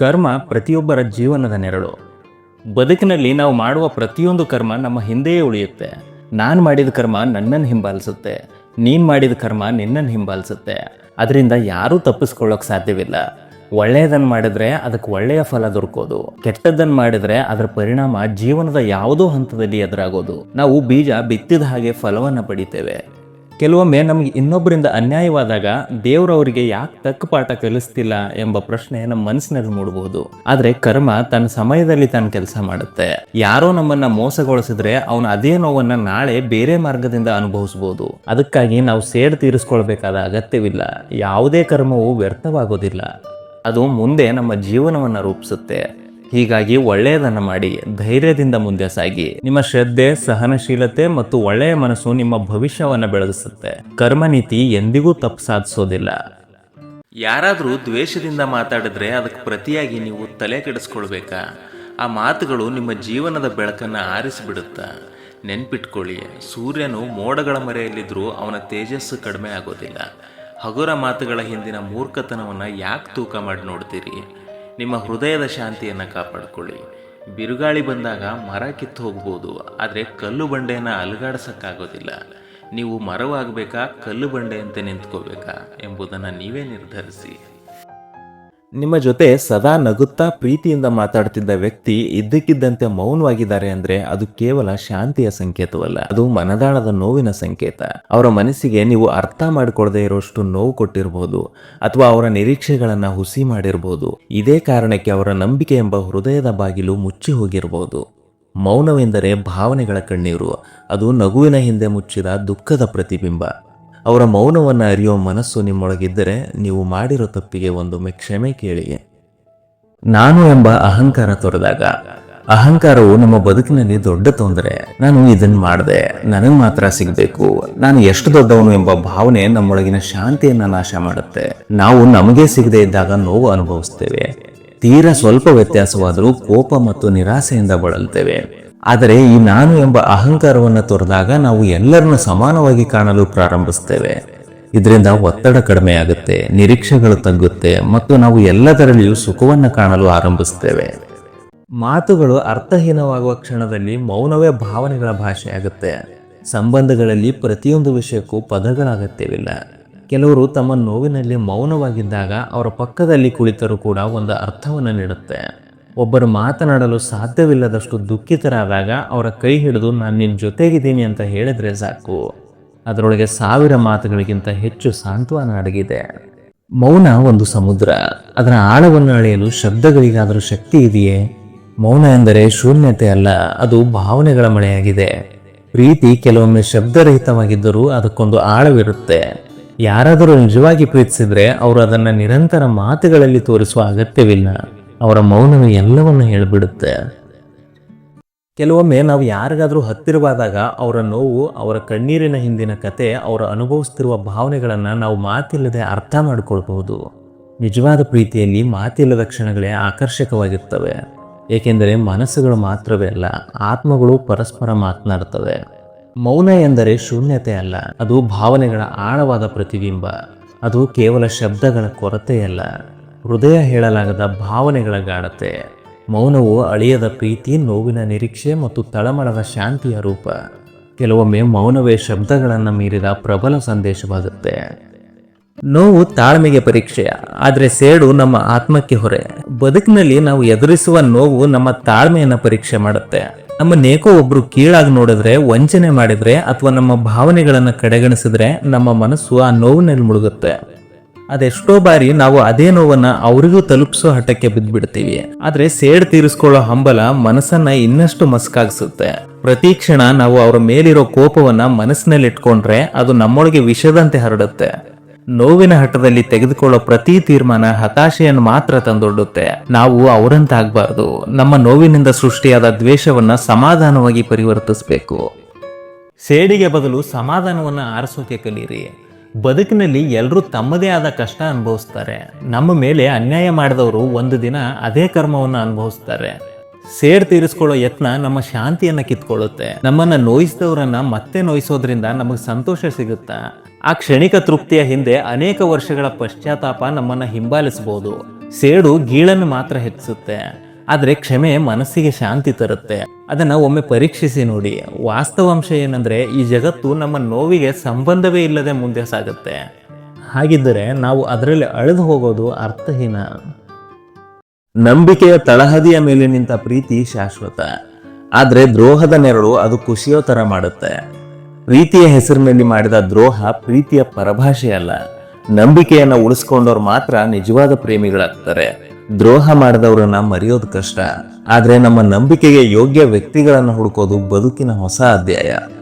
ಕರ್ಮ ಪ್ರತಿಯೊಬ್ಬರ ಜೀವನದ ನೆರಳು. ಬದುಕಿನಲ್ಲಿ ನಾವು ಮಾಡುವ ಪ್ರತಿಯೊಂದು ಕರ್ಮ ನಮ್ಮ ಹಿಂದೆಯೇ ಉಳಿಯುತ್ತೆ. ನಾನು ಮಾಡಿದ ಕರ್ಮ ನನ್ನನ್ನು ಹಿಂಬಾಲಿಸುತ್ತೆ. ನೀನು ಮಾಡಿದ ಕರ್ಮ ನಿನ್ನನ್ನು ಹಿಂಬಾಲಿಸುತ್ತೆ. ಅದರಿಂದ ಯಾರೂ ತಪ್ಪಿಸ್ಕೊಳ್ಳೋಕೆ ಸಾಧ್ಯವಿಲ್ಲ. ಒಳ್ಳೆಯದನ್ನು ಮಾಡಿದ್ರೆ ಅದಕ್ಕೆ ಒಳ್ಳೆಯ ಫಲ ದೊರಕೋದು. ಕೆಟ್ಟದ್ದನ್ನು ಮಾಡಿದ್ರೆ ಅದರ ಪರಿಣಾಮ ಜೀವನದ ಯಾವುದೋ ಹಂತದಲ್ಲಿ ಎದುರಾಗೋದು. ನಾವು ಬೀಜ ಬಿತ್ತಿದ ಹಾಗೆ ಫಲವನ್ನು ಪಡಿತೇವೆ. ಕೆಲವೊಮ್ಮೆ ನಮಗೆ ಇನ್ನೊಬ್ಬರಿಂದ ಅನ್ಯಾಯವಾದಾಗ ದೇವರವರಿಗೆ ಯಾಕೆ ತಕ್ಕ ಪಾಠ ಕಲಿಸ್ತಿಲ್ಲ ಎಂಬ ಪ್ರಶ್ನೆ ನಮ್ಮ ಮನಸ್ಸಿನಲ್ಲಿ ಮೂಡಬಹುದು ಆದ್ರೆ ಕರ್ಮ ತನ್ನ ಸಮಯದಲ್ಲಿ ತನ್ನ ಕೆಲಸ ಮಾಡುತ್ತೆ. ಯಾರೋ ನಮ್ಮನ್ನ ಮೋಸಗೊಳಿಸಿದ್ರೆ ಅವನು ಅದೇ ನೋವನ್ನ ನಾಳೆ ಬೇರೆ ಮಾರ್ಗದಿಂದ ಅನುಭವಿಸಬಹುದು ಅದಕ್ಕಾಗಿ ನಾವು ಸೇಡ್ ತೀರಿಸ್ಕೊಳ್ಬೇಕಾದ ಅಗತ್ಯವಿಲ್ಲ. ಯಾವುದೇ ಕರ್ಮವು ವ್ಯರ್ಥವಾಗೋದಿಲ್ಲ. ಅದು ಮುಂದೆ ನಮ್ಮ ಜೀವನವನ್ನ ರೂಪಿಸುತ್ತೆ. ಹೀಗಾಗಿ ಒಳ್ಳೆಯದನ್ನ ಮಾಡಿ, ಧೈರ್ಯದಿಂದ ಮುಂದೆ ಸಾಗಿ. ನಿಮ್ಮ ಶ್ರದ್ಧೆ, ಸಹನಶೀಲತೆ ಮತ್ತು ಒಳ್ಳೆಯ ಮನಸ್ಸು ನಿಮ್ಮ ಭವಿಷ್ಯವನ್ನು ಬೆಳಗಿಸುತ್ತೆ. ಕರ್ಮನೀತಿ ಎಂದಿಗೂ ತಪ್ಪು ಸಾಧಿಸೋದಿಲ್ಲ ಯಾರಾದರೂ ದ್ವೇಷದಿಂದ ಮಾತಾಡಿದ್ರೆ ಅದಕ್ಕೆ ಪ್ರತಿಯಾಗಿ ನೀವು ತಲೆ ಕೆಡಿಸ್ಕೊಳ್ಬೇಕಾ? ಆ ಮಾತುಗಳು ನಿಮ್ಮ ಜೀವನದ ಬೆಳಕನ್ನು ಆರಿಸಿಬಿಡುತ್ತಾ? ನೆನ್ಪಿಟ್ಕೊಳ್ಳಿ, ಸೂರ್ಯನು ಮೋಡಗಳ ಮರೆಯಲ್ಲಿದ್ದರೂ ಅವನ ತೇಜಸ್ಸು ಕಡಿಮೆ ಆಗೋದಿಲ್ಲ. ಹಗುರ ಮಾತುಗಳ ಹಿಂದಿನ ಮೂರ್ಖತನವನ್ನು ಯಾಕೆ ತೂಕ ಮಾಡಿ ನೋಡ್ತೀರಿ? ನಿಮ್ಮ ಹೃದಯದ ಶಾಂತಿಯನ್ನು ಕಾಪಾಡಿಕೊಳ್ಳಿ. ಬಿರುಗಾಳಿ ಬಂದಾಗ ಮರ ಕಿತ್ತು ಹೋಗ್ಬೋದು, ಆದರೆ ಕಲ್ಲು ಬಂಡೆಯನ್ನು ಅಲುಗಾಡಿಸೋಕ್ಕಾಗೋದಿಲ್ಲ. ನೀವು ಮರವಾಗಬೇಕಾ, ಕಲ್ಲು ಬಂಡೆಯಂತೆ ನಿಂತ್ಕೋಬೇಕಾ ಎಂಬುದನ್ನು ನೀವೇ ನಿರ್ಧರಿಸಿ. ನಿಮ್ಮ ಜೊತೆ ಸದಾ ನಗುತ್ತಾ ಪ್ರೀತಿಯಿಂದ ಮಾತಾಡ್ತಿದ್ದ ವ್ಯಕ್ತಿ ಇದ್ದಕ್ಕಿದ್ದಂತೆ ಮೌನವಾಗಿದ್ದಾರೆ ಅಂದ್ರೆ ಅದು ಕೇವಲ ಶಾಂತಿಯ ಸಂಕೇತವಲ್ಲ. ಅದು ಮನದಾಳದ ನೋವಿನ ಸಂಕೇತ. ಅವರ ಮನಸ್ಸಿಗೆ ನೀವು ಅರ್ಥ ಮಾಡಿಕೊಳ್ಳದೆ ಇರೋಷ್ಟು ನೋವು ಕೊಟ್ಟಿರಬಹುದು ಅಥವಾ ಅವರ ನಿರೀಕ್ಷೆಗಳನ್ನ ಹುಸಿ ಮಾಡಿರಬಹುದು ಇದೇ ಕಾರಣಕ್ಕೆ ಅವರ ನಂಬಿಕೆ ಎಂಬ ಹೃದಯದ ಬಾಗಿಲು ಮುಚ್ಚಿ ಹೋಗಿರಬಹುದು ಮೌನವೆಂದರೆ ಭಾವನೆಗಳ ಕಣ್ಣೀರು. ಅದು ನಗುವಿನ ಹಿಂದೆ ಮುಚ್ಚಿದ ದುಃಖದ ಪ್ರತಿಬಿಂಬ. ಅವರ ಮೌನವನ್ನು ಅರಿಯೋ ಮನಸ್ಸು ನಿಮ್ಮೊಳಗಿದ್ದರೆ ನೀವು ಮಾಡಿರೋ ತಪ್ಪಿಗೆ ಒಂದು ಕ್ಷಮೆ ಕೇಳಿ. ನಾನು ಎಂಬ ಅಹಂಕಾರ ತೊರೆದಾಗ, ಅಹಂಕಾರವು ನಮ್ಮ ಬದುಕಿನಲ್ಲಿ ದೊಡ್ಡ ತೊಂದರೆ. ನಾನು ಇದನ್ನು ಮಾಡಿದೆ. ನನಗೆ ಮಾತ್ರ ಸಿಗಬೇಕು. ನಾನು ಎಷ್ಟು ದೊಡ್ಡವನು ಎಂಬ ಭಾವನೆ ನಮ್ಮೊಳಗಿನ ಶಾಂತಿಯನ್ನು ನಾಶ ಮಾಡುತ್ತೆ. ನಾವು ನಮಗೆ ಸಿಗದೆ ಇದ್ದಾಗ ನೋವು ಅನುಭವಿಸ್ತೇವೆ. ತೀರಾ ಸ್ವಲ್ಪ ವ್ಯತ್ಯಾಸವಾದರೂ ಕೋಪ ಮತ್ತು ನಿರಾಸೆಯಿಂದ ಬಳಲ್ತೇವೆ ಆದರೆ ಈ ನಾನು ಎಂಬ ಅಹಂಕಾರವನ್ನು ತೊರೆದಾಗ ನಾವು ಎಲ್ಲರನ್ನು ಸಮಾನವಾಗಿ ಕಾಣಲು ಪ್ರಾರಂಭಿಸ್ತೇವೆ ಇದರಿಂದ ಒತ್ತಡ ಕಡಿಮೆ ಆಗುತ್ತೆ ನಿರೀಕ್ಷೆಗಳು ತಗ್ಗುತ್ತೆ ಮತ್ತು ನಾವು ಎಲ್ಲದರಲ್ಲಿಯೂ ಸುಖವನ್ನು ಕಾಣಲು ಆರಂಭಿಸ್ತೇವೆ ಮಾತುಗಳು ಅರ್ಥಹೀನವಾಗುವ ಕ್ಷಣದಲ್ಲಿ ಮೌನವೇ ಭಾವನೆಗಳ ಭಾಷೆಯಾಗುತ್ತೆ. ಸಂಬಂಧಗಳಲ್ಲಿ ಪ್ರತಿಯೊಂದು ವಿಷಯಕ್ಕೂ ಪದಗಳ ಅಗತ್ಯವಿಲ್ಲ ಕೆಲವರು ತಮ್ಮ ನೋವಿನಲ್ಲಿ ಮೌನವಾಗಿದ್ದಾಗ ಅವರ ಪಕ್ಕದಲ್ಲಿ ಕುಳಿತರೂ ಕೂಡ ಒಂದು ಅರ್ಥವನ್ನು ನೀಡುತ್ತೆ. ಒಬ್ಬರು ಮಾತನಾಡಲು ಸಾಧ್ಯವಿಲ್ಲದಷ್ಟು ದುಃಖಿತರಾದಾಗ ಅವರ ಕೈ ಹಿಡಿದು ನಾನು ನಿನ್ನ ಜೊತೆಗಿದ್ದೀನಿ ಅಂತ ಹೇಳಿದ್ರೆ ಸಾಕು. ಅದರೊಳಗೆ ಸಾವಿರ ಮಾತುಗಳಿಗಿಂತ ಹೆಚ್ಚು ಸಾಂತ್ವನ ಅಡಗಿದೆ. ಮೌನ ಒಂದು ಸಮುದ್ರ. ಅದರ ಆಳವನ್ನು ಅಳೆಯಲು ಶಬ್ದಗಳಿಗಾದರೂ ಶಕ್ತಿ ಇದೆಯೇ? ಮೌನ ಎಂದರೆ ಶೂನ್ಯತೆ ಅಲ್ಲ, ಅದು ಭಾವನೆಗಳ ಮಳೆಯಾಗಿದೆ. ಪ್ರೀತಿ ಕೆಲವೊಮ್ಮೆ ಶಬ್ದರಹಿತವಾಗಿದ್ದರೂ ಅದಕ್ಕೊಂದು ಆಳವಿರುತ್ತೆ. ಯಾರಾದರೂ ನಿಜವಾಗಿ ಪ್ರೀತಿಸಿದ್ರೆ ಅವರು ಅದನ್ನು ನಿರಂತರ ಮಾತುಗಳಲ್ಲಿ ತೋರಿಸುವ ಅಗತ್ಯವಿಲ್ಲ. ಅವರ ಮೌನವೇ ಎಲ್ಲವನ್ನು ಹೇಳಿಬಿಡುತ್ತೆ. ಕೆಲವೊಮ್ಮೆ ನಾವು ಯಾರಿಗಾದರೂ ಹತ್ತಿರವಾದಾಗ ಅವರ ನೋವು, ಅವರ ಕಣ್ಣೀರಿನ ಹಿಂದಿನ ಕತೆ, ಅವರು ಅನುಭವಿಸ್ತಿರುವ ಭಾವನೆಗಳನ್ನು ನಾವು ಮಾತಿಲ್ಲದೆ ಅರ್ಥ ಮಾಡಿಕೊಳ್ಬಹುದು. ನಿಜವಾದ ಪ್ರೀತಿಯಲ್ಲಿ ಮಾತಿಲ್ಲದ ಕ್ಷಣಗಳೇ ಆಕರ್ಷಕವಾಗಿರ್ತವೆ. ಏಕೆಂದರೆ ಮನಸ್ಸುಗಳು ಮಾತ್ರವೇ ಅಲ್ಲ, ಆತ್ಮಗಳು ಪರಸ್ಪರ ಮಾತನಾಡ್ತವೆ. ಮೌನ ಎಂದರೆ ಶೂನ್ಯತೆ ಅಲ್ಲ, ಅದು ಭಾವನೆಗಳ ಆಳವಾದ ಪ್ರತಿಬಿಂಬ. ಅದು ಕೇವಲ ಶಬ್ದಗಳ ಕೊರತೆಯಲ್ಲ. ಹೃದಯ ಹೇಳಲಾಗದ ಭಾವನೆಗಳ ಗಾಢತೆ, ಮೌನವು ಅಳಿಯದ ಪ್ರೀತಿ, ನೋವಿನ ನಿರೀಕ್ಷೆ ಮತ್ತು ತಳಮಳದ ಶಾಂತಿಯ ರೂಪ. ಕೆಲವೊಮ್ಮೆ ಮೌನವೇ ಶಬ್ದಗಳನ್ನು ಮೀರಿದ ಪ್ರಬಲ ಸಂದೇಶವಾಗುತ್ತೆ. ನೋವು ತಾಳ್ಮೆಗೆ ಪರೀಕ್ಷೆ, ಆದರೆ ಸೇಡು ನಮ್ಮ ಆತ್ಮಕ್ಕೆ ಹೊರೆ. ಬದುಕಿನಲ್ಲಿ ನಾವು ಎದುರಿಸುವ ನೋವು ನಮ್ಮ ತಾಳ್ಮೆಯನ್ನು ಪರೀಕ್ಷೆ ಮಾಡುತ್ತೆ. ನಮ್ಮ ನೇಕೋ ಒಬ್ರು ಕೀಳಾಗಿ ನೋಡಿದ್ರೆ, ವಂಚನೆ ಮಾಡಿದ್ರೆ, ಅಥವಾ ನಮ್ಮ ಭಾವನೆಗಳನ್ನು ಕಡೆಗಣಿಸಿದ್ರೆ ನಮ್ಮ ಮನಸ್ಸು ಆ ನೋವಿನಲ್ಲಿ ಮುಳುಗುತ್ತೆ. ಅದೆಷ್ಟೋ ಬಾರಿ ನಾವು ಅದೇ ನೋವನ್ನ ಅವರಿಗೂ ತಲುಪಿಸೋ ಹಠಕ್ಕೆ ಬಿದ್ದ್ಬಿಡ್ತೀವಿ ಆದ್ರೆ ಸೇಡ್ ತೀರಿಸ್ಕೊಳ್ಳೋ ಹಂಬಲ ಮನಸ್ಸನ್ನ ಇನ್ನಷ್ಟು ಮಸ್ಕಾಗಿಸುತ್ತೆ. ಪ್ರತಿ ಕ್ಷಣ ನಾವು ಅವರ ಮೇಲಿರೋ ಕೋಪವನ್ನ ಮನಸ್ಸಿನಲ್ಲಿ ಇಟ್ಕೊಂಡ್ರೆ ಅದು ನಮ್ಮೊಳಗೆ ವಿಷದಂತೆ ಹರಡುತ್ತೆ. ನೋವಿನ ಹಠದಲ್ಲಿ ತೆಗೆದುಕೊಳ್ಳೋ ಪ್ರತಿ ತೀರ್ಮಾನ ಹತಾಶೆಯನ್ನು ಮಾತ್ರ ತಂದೊಡ್ಡುತ್ತೆ. ನಾವು ಅವರಂತಾಗಬಾರ್ದು. ನಮ್ಮ ನೋವಿನಿಂದ ಸೃಷ್ಟಿಯಾದ ದ್ವೇಷವನ್ನ ಸಮಾಧಾನವಾಗಿ ಪರಿವರ್ತಿಸಬೇಕು. ಸೇಡಿಗೆ ಬದಲು ಸಮಾಧಾನವನ್ನು ಆರಿಸೋಕೆ ಕಲೀರಿ. ಬದುಕಿನಲ್ಲಿ ಎಲ್ಲರೂ ತಮ್ಮದೇ ಆದ ಕಷ್ಟ ಅನುಭವಿಸ್ತಾರೆ. ನಮ್ಮ ಮೇಲೆ ಅನ್ಯಾಯ ಮಾಡಿದವರು ಒಂದು ದಿನ ಅದೇ ಕರ್ಮವನ್ನು ಅನುಭವಿಸ್ತಾರೆ. ಸೇರ್ ತೀರಿಸ್ಕೊಳ್ಳೋ ಯತ್ನ ನಮ್ಮ ಶಾಂತಿಯನ್ನು ಕಿತ್ಕೊಳ್ಳುತ್ತೆ. ನಮ್ಮನ್ನ ನೋಯಿಸಿದವರನ್ನ ಮತ್ತೆ ನೋಯಿಸೋದ್ರಿಂದ ನಮಗೆ ಸಂತೋಷ ಸಿಗುತ್ತೆ? ಆ ಕ್ಷಣಿಕ ತೃಪ್ತಿಯ ಹಿಂದೆ ಅನೇಕ ವರ್ಷಗಳ ಪಶ್ಚಾತ್ತಾಪ ನಮ್ಮನ್ನ ಹಿಂಬಾಲಿಸಬಹುದು ಸೇಡು ಗೀಳನ್ನು ಮಾತ್ರ ಹೆಚ್ಚಿಸುತ್ತೆ. ಆದ್ರೆ ಕ್ಷಮೆ ಮನಸ್ಸಿಗೆ ಶಾಂತಿ ತರುತ್ತೆ. ಅದನ್ನು ಒಮ್ಮೆ ಪರೀಕ್ಷಿಸಿ ನೋಡಿ. ವಾಸ್ತವಾಂಶ ಏನಂದರೆ, ಈ ಜಗತ್ತು ನಮ್ಮ ನೋವಿಗೆ ಸಂಬಂಧವೇ ಇಲ್ಲದೆ ಮುಂದೆ ಸಾಗುತ್ತೆ. ಹಾಗಿದ್ದರೆ ನಾವು ಅದರಲ್ಲಿ ಅಳೆದು ಹೋಗೋದು ಅರ್ಥಹೀನ. ನಂಬಿಕೆಯ ತಳಹದಿಯ ಮೇಲೆ ನಿಂತ ಪ್ರೀತಿ ಶಾಶ್ವತ. ಆದರೆ ದ್ರೋಹದ ನೆರಳು ಅದು ಖುಷಿಯೋ ಥರ ಮಾಡುತ್ತೆ. ಪ್ರೀತಿಯ ಹೆಸರಿನಲ್ಲಿ ಮಾಡಿದ ದ್ರೋಹ ಪ್ರೀತಿಯ ಪರಭಾಷೆ ಅಲ್ಲ. ನಂಬಿಕೆಯನ್ನ ಉಳಿಸ್ಕೊಂಡವ್ರು ಮಾತ್ರ ನಿಜವಾದ ಪ್ರೇಮಿಗಳಾಗ್ತಾರೆ. ದ್ರೋಹ ಮಾಡಿದವ್ರನ್ನ ಮರೆಯೋದು ಕಷ್ಟ. ಆದರೆ ನಮ್ಮ ನಂಬಿಕೆಗೆ ಯೋಗ್ಯ ವ್ಯಕ್ತಿಗಳನ್ನು ಹುಡುಕೋದು ಬದುಕಿನ ಹೊಸ ಅಧ್ಯಾಯ.